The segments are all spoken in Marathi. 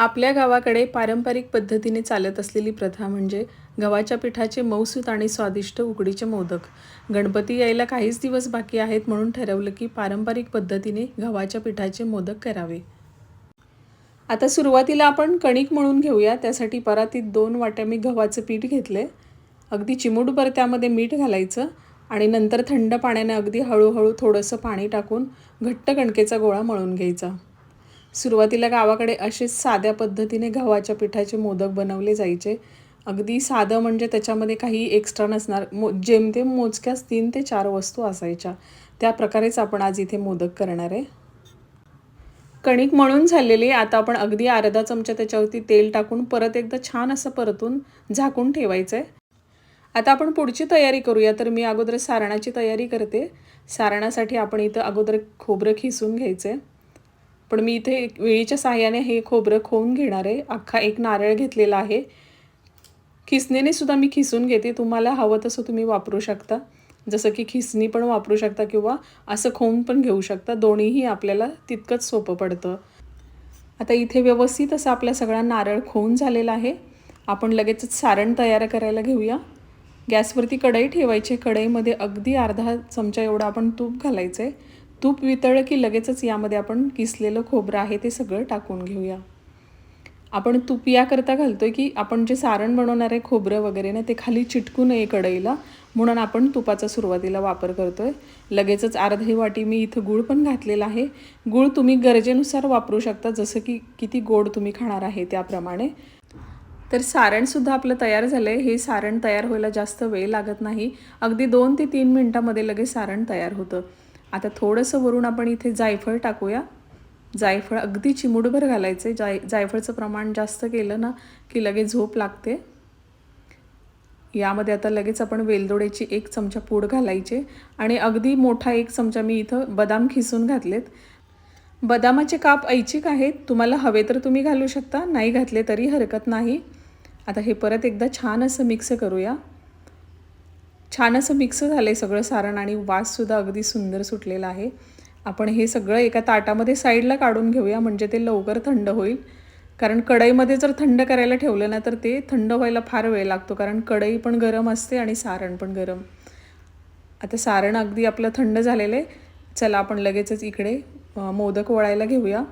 आपल्या गावाकडे पारंपरिक पद्धतीने चालत असलेली प्रथा म्हणजे गव्हाच्या पिठाचे मऊसूत आणि स्वादिष्ट उकडीचे मोदक. गणपती यायला काहीच दिवस बाकी आहेत म्हणून ठरवलं की पारंपरिक पद्धतीने गव्हाच्या पिठाचे मोदक करावे. आता सुरुवातीला आपण कणिक मळून घेऊया त्यासाठी परातीत दोन वाट्या मी गव्हाचं पीठ घेतले अगदी चिमूटभर त्यामध्ये मीठ घालायचं आणि नंतर थंड पाण्याने अगदी हळूहळू थोडंसं पाणी टाकून घट्ट कणकेचा गोळा मळून घ्यायचा. सुरुवातीला गावाकडे असेच साध्या पद्धतीने गव्हाच्या पिठाचे मोदक बनवले जायचे. अगदी साधं म्हणजे त्याच्यामध्ये काही एक्स्ट्रा नसणार. मो जेमतेम मोजक्याच तीन ते चार वस्तू असायच्या. त्या प्रकारेच आपण आज इथे मोदक करणार आहे. कणिक मळून झालेली आता आपण अगदी अर्धा चमचा त्याच्यावरती तेल टाकून परत एकदा छान असं परतून झाकून ठेवायचं आहे आता आपण पुढची तयारी करूया. तर मी अगोदर सारणाची तयारी करते. सारणासाठी आपण इथं अगोदर खोबरं खिसून घ्यायचं आहे पण मी इथे वेळीच्या साह्याने हे खोबरं खोवून घेणार आहे. अख्खा एक नारळ घेतलेला आहे. खिसणीने सुद्धा मी खिसून घेते. तुम्हाला हवं तसं तुम्ही वापरू शकता. जसं की खिसणी पण वापरू शकता किंवा असं खोवून पण घेऊ शकता. दोन्हीही आपल्याला तितकंच सोपं पडतं. आता इथे व्यवस्थित असं आपला सगळा नारळ खोवून झालेला आहे. आपण लगेचच सारण तयार करायला घेऊया. गॅसवरती कढई ठेवायची कढईमध्ये अगदी अर्धा चमचा एवढा आपण तूप घालायचं आहे तूप वितळलं की लगेचच यामध्ये आपण किसलेलं खोबरं आहे ते सगळं टाकून घेऊया. आपण तूप याकरता घालतो आहे की आपण जे सारण बनवणार आहे खोबरं वगैरे ना ते खाली चिटकू नये कढईला. म्हणून आपण तुपाचा सुरुवातीला वापर करतो आहे लगेचच अर्धी वाटी मी इथं गूळ पण घातलेला आहे. गूळ तुम्ही गरजेनुसार वापरू शकता जसं की किती गोड तुम्ही खाणार आहे त्याप्रमाणे. तर सारणसुद्धा आपलं तयार झालं आहे हे सारण तयार व्हायला जास्त वेळ लागत नाही. अगदी दोन ते तीन मिनटामध्ये लगेच सारण तयार होतं. आता थोडंसं वरून आपण इथे जायफळ टाकूया. जायफळ अगदी चिमुडभर घालायचं. आहे जाय जायफळचं प्रमाण जास्त केलं ना की लगेच झोप लागते. यामध्ये आता लगेच आपण वेलदोड्याची एक चमचा पूड घालायचे. आणि अगदी मोठा एक चमचा मी इथं बदाम खिसून घातलेत. बदामाचे काप ऐच्छिक आहेत. तुम्हाला हवे तर तुम्ही घालू शकता. नाही घातले तरी हरकत नाही. आता हे परत एकदा छान असं मिक्स करूया. छान असं मिक्स झालं आहे सगळं सारण आणि वाससुद्धा अगदी सुंदर सुटलेला आहे. आपण हे सगळं एका ताटामध्ये साईडला काढून घेऊया म्हणजे ते लवकर थंड होईल. कारण कढईमध्ये जर थंड करायला ठेवलं ना तर ते थंड व्हायला फार वेळ लागतो कारण कढई पण गरम असते आणि सारण पण गरम. आता सारण अगदी आपलं थंड झालेलं आहे. चला आपण लगेचच इकडे मोदक वळायला घेऊया.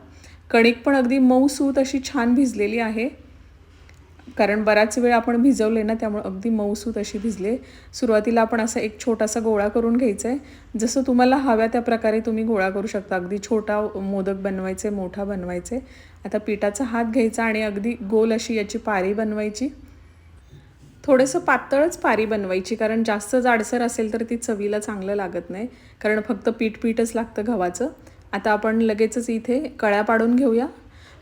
कणिक पण अगदी मऊसूत अशी छान भिजलेली आहे. कारण बराच वेळ आपण भिजवले ना त्यामुळे अगदी मऊसूत अशी भिजले. सुरुवातीला आपण असा एक छोटासा गोळा करून घ्यायचा आहे जसं तुम्हाला हव्या त्या प्रकारे तुम्ही गोळा करू शकता. अगदी छोटा मोदक बनवायचे मोठा बनवायचे. आता पिठाचा हात घ्यायचा आणि अगदी गोल अशी याची पारी बनवायची. थोडंसं पातळच पारी बनवायची कारण जास्त जाडसर असेल तर ती चवीला चांगलं लागत नाही. कारण फक्त पीठ पीठच लागतं गव्हाचं. आता आपण लगेचच इथे कळ्या पाडून घेऊया.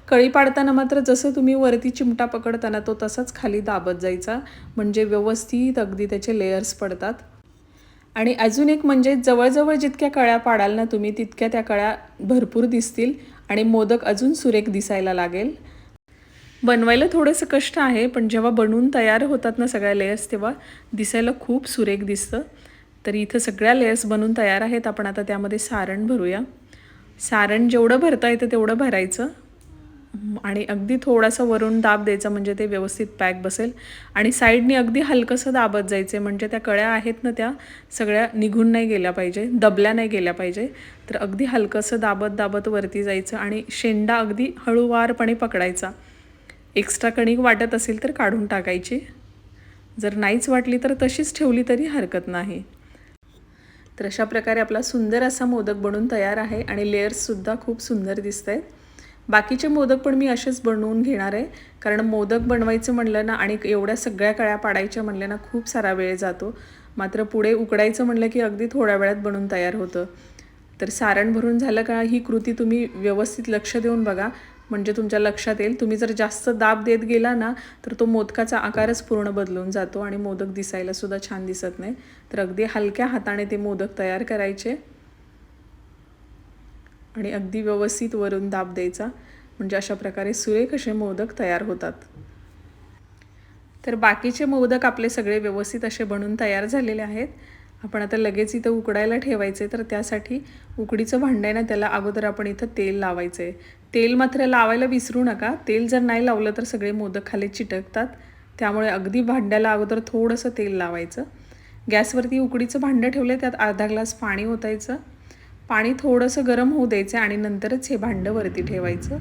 कळी पाडताना मात्र जसं तुम्ही वरती चिमटा पकडताना तो तसाच खाली दाबत जायचा. म्हणजे व्यवस्थित अगदी त्याचे लेयर्स पडतात. आणि अजून एक म्हणजे जवळजवळ जितक्या कळ्या पाडाल ना तुम्ही तितक्या त्या कळ्या भरपूर दिसतील आणि मोदक अजून सुरेख दिसायला लागेल. बनवायला थोडंसं कष्ट आहे पण जेव्हा बनवून तयार होतात ना सगळ्या लेयर्स तेव्हा दिसायला खूप सुरेख दिसतं. तर इथं सगळ्या लेयर्स बनवून तयार आहेत. आपण आता त्यामध्ये सारण भरूया. सारण जेवढं भरता येतं तेवढं भरायचं. आणि अगदी थोडासा वरून दाब द्यायचा म्हणजे ते व्यवस्थित पॅक बसेल. आणि साईडनी अगदी हलकंसं दाबत जायचे म्हणजे त्या कळ्या आहेत ना त्या सगळ्या निघून नाही गेल्या पाहिजे दबल्या नाही गेल्या पाहिजे. तर अगदी हलकंसं दाबत दाबत वरती जायचं आणि शेंडा अगदी हळूवारपणे पकडायचा. एक्स्ट्रा कणिक वाटत असेल तर काढून टाकायची. जर नाहीच वाटली तर तशीच ठेवली तरी हरकत नाही. तर अशा प्रकारे आपला सुंदर असा मोदक बनून तयार आहे आणि लेयर्ससुद्धा खूप सुंदर दिसत आहेत बाकीचे मोदक पण मी असेच बनवून घेणार आहे. कारण मोदक बनवायचं म्हणलं ना आणि एवढ्या सगळ्या कळ्या पाडायच्या म्हणलं ना खूप सारा वेळ जातो. मात्र पुढे उकडायचं म्हणलं की अगदी थोड्या वेळात बनून तयार होतं. तर सारण भरून झालं का ही कृती तुम्ही व्यवस्थित लक्ष देऊन बघा. म्हणजे तुमच्या लक्षात येईल. तुम्ही जर जास्त दाब देत गेला ना तर तो मोदकाचा आकारच पूर्ण बदलून जातो आणि मोदक दिसायला सुद्धा छान दिसत नाही. तर अगदी हलक्या हाताने ते मोदक तयार करायचे. आणि अगदी व्यवस्थित वरून दाब द्यायचा. म्हणजे अशा प्रकारे सुरेख असे मोदक तयार होतात. तर बाकीचे मोदक आपले सगळे व्यवस्थित असे बनून तयार झालेले आहेत. आपण आता लगेच इथं उकडायला ठेवायचे तर त्यासाठी उकडीचं भांडं आहे ना त्याला अगोदर आपण इथं तेल लावायचं. आहे तेल मात्र लावायला विसरू नका. तेल जर नाही लावलं तर सगळे मोदक खाली चिटकतात. त्यामुळे अगदी भांड्याला अगोदर थोडंसं तेल लावायचं. गॅसवरती उकडीचं भांडं ठेवलं त्यात अर्धा ग्लास पाणी ओतायचं. पाणी थोडंसं गरम होऊ द्यायचं आणि नंतरच हे भांडं वरती ठेवायचं.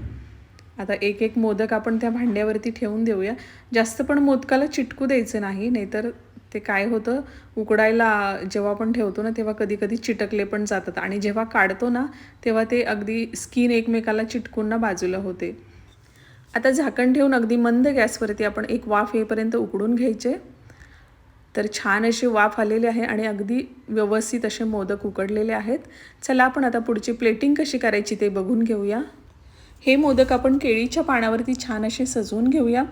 आता एक एक मोदक आपण त्या भांड्यावरती ठेवून देऊया. जास्त पण मोदकाला चिटकू द्यायचं नाही नाहीतर ते काय होतं उकडायला जेव्हा आपण ठेवतो ना तेव्हा कधी कधी चिटकले पण जातात. आणि जेव्हा काढतो ना तेव्हा ते अगदी स्किन एकमेकाला चिटकून ना बाजूला होते. आता झाकण ठेवून अगदी मंद गॅसवरती आपण एक वाफ येईपर्यंत उकडून घ्यायचे. तर छान अशी वाफ आलेली आहे आणि अगदी व्यवस्थित असे मोदक उकडलेले आहेत. चला आपण आता पुढची प्लेटिंग कशी करायची ते बघून घेऊया. हे मोदक आपण केळीच्या पानावरती छान असे सजवून घेऊया.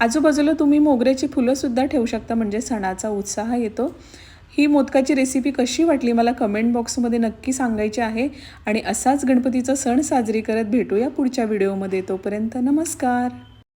आजूबाजूला तुम्ही मोगऱ्याची फुलंसुद्धा ठेवू शकता म्हणजे सणाचा उत्साह येतो. ही मोदकाची रेसिपी कशी वाटली मला कमेंट बॉक्समध्ये नक्की सांगायची आहे. आणि असाच गणपतीचा सण साजरी करत भेटूया पुढच्या व्हिडिओमध्ये तोपर्यंत नमस्कार.